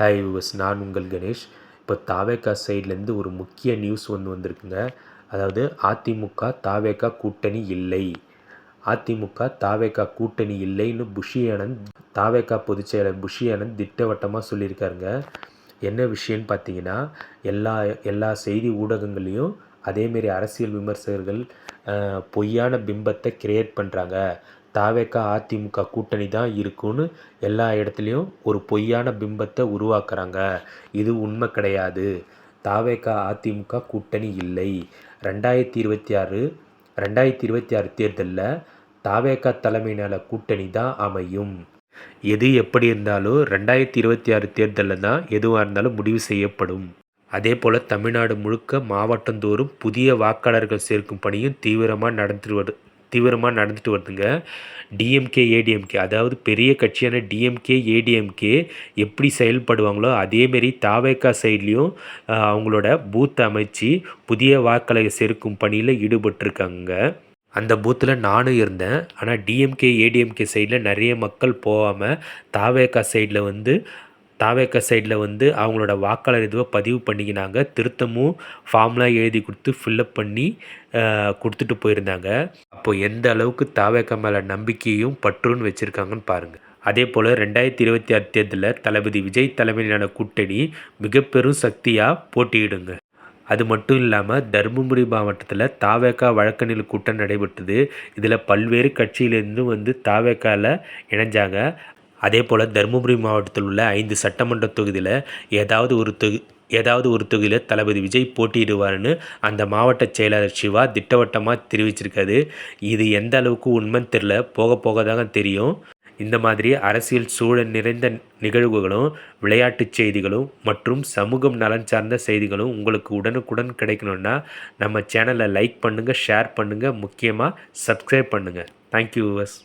Hi viewers நான் உங்கள் கணேஷ். இப்போ தாவேக்கா சைட்லேருந்து ஒரு முக்கிய நியூஸ் ஒன்று வந்திருக்குங்க. அதாவது அதிமுக தாவேக்கா கூட்டணி இல்லை. அதிமுக தாவேக்கா கூட்டணி இல்லைன்னு புஷி ஆனந்த் தாவேக்கா பொதுச் செயலர் புஷி ஆனந்த் திட்டவட்டமாக சொல்லியிருக்காருங்க. என்ன விஷயம்னு பார்த்தீங்கன்னா எல்லா எல்லா செய்தி ஊடகங்கள்லேயும் அதேமாரி அரசியல் விமர்சகர்கள் பொய்யான பிம்பத்தை கிரியேட் பண்ணுறாங்க தாவேக்கா அதிமுக கூட்டணி தான் இருக்குன்னு எல்லா இடத்துலையும் ஒரு பொய்யான பிம்பத்தை உருவாக்குறாங்க. இது உண்மை கிடையாது. தாவேக்கா அதிமுக கூட்டணி இல்லை. ரெண்டாயிரத்தி இருபத்தி ஆறு ரெண்டாயிரத்தி இருபத்தி ஆறு தேர்தலில் தாவேக்கா தலைமையினால் கூட்டணி தான் அமையும். எது எப்படி இருந்தாலும் ரெண்டாயிரத்தி இருபத்தி ஆறு தேர்தலில் தான் எதுவாக இருந்தாலும் முடிவு செய்யப்படும். அதே போல் தமிழ்நாடு முழுக்க மாவட்டந்தோறும் புதிய வாக்காளர்கள் சேர்க்கும் பணியும் தீவிரமாக நடந்துட்டு தீவிரமாக நடந்துட்டு வருதுங்க. டிஎம்கே ஏடிஎம்கே அதாவது பெரிய கட்சியான டிஎம்கே ஏடிஎம்கே எப்படி செயல்படுவாங்களோ அதேமாரி தாவேக்கா சைட்லேயும் அவங்களோட பூத் அமைச்சு புதிய வாக்களை சேர்க்கும் பணியில் ஈடுபட்டிருக்காங்க அந்த பூத்தில் நானும் இருந்தேன். ஆனால் டிஎம்கே ஏடிஎம்கே சைடில் நிறைய மக்கள் போகாமல் தாவேக்கா சைடில் வந்து தாவேக்கா சைடில் வந்து அவங்களோட வாக்காளர் இதுவை பதிவு பண்ணிக்கினாங்க. திருத்தமும் ஃபார்ம்லாம் எழுதி கொடுத்து ஃபில்லப் பண்ணி கொடுத்துட்டு போயிருந்தாங்க. அப்போது எந்த அளவுக்கு தாவேக்கா மேலே நம்பிக்கையும் பற்றுன்னு வச்சுருக்காங்கன்னு பாருங்கள் அதே போல் ரெண்டாயிரத்தி இருபத்தி ஆறு தேர்தலில் தளபதி விஜய் தலைமையிலான கூட்டணி மிக பெரும் சக்தியாக போட்டியிடுங்க. அது மட்டும் இல்லாமல் தருமபுரி மாவட்டத்தில் தாவேக்கா வழக்கறிஞர் கூட்டம் நடைபெற்றது. இதில் பல்வேறு கட்சியிலேருந்து வந்து தாவேக்காவில் இணைஞ்சாங்க. அதே போல் தருமபுரி மாவட்டத்தில் உள்ள ஐந்து சட்டமன்ற தொகுதியில் ஏதாவது ஒரு தொகு ஏதாவது ஒரு தொகுதியில் தளபதி விஜய் போட்டியிடுவார்னு அந்த மாவட்ட செயலாளர் சிவா திட்டவட்டமாக தெரிவிச்சிருக்காரு. இது எந்த அளவுக்கு உண்மைன்னு தெரில போக போக தாங்க தெரியும். இந்த மாதிரி அரசியல் சூழல் நிறைந்த நிகழ்வுகளும் விளையாட்டுச் செய்திகளும் மற்றும் சமூகம் நலன் சார்ந்த செய்திகளும் உங்களுக்கு உடனுக்குடன் கிடைக்கணுன்னா நம்ம சேனலை லைக் பண்ணுங்கள் ஷேர் பண்ணுங்கள் முக்கியமாக சப்ஸ்கிரைப் பண்ணுங்கள் தேங்க்யூ விவர்ஸ்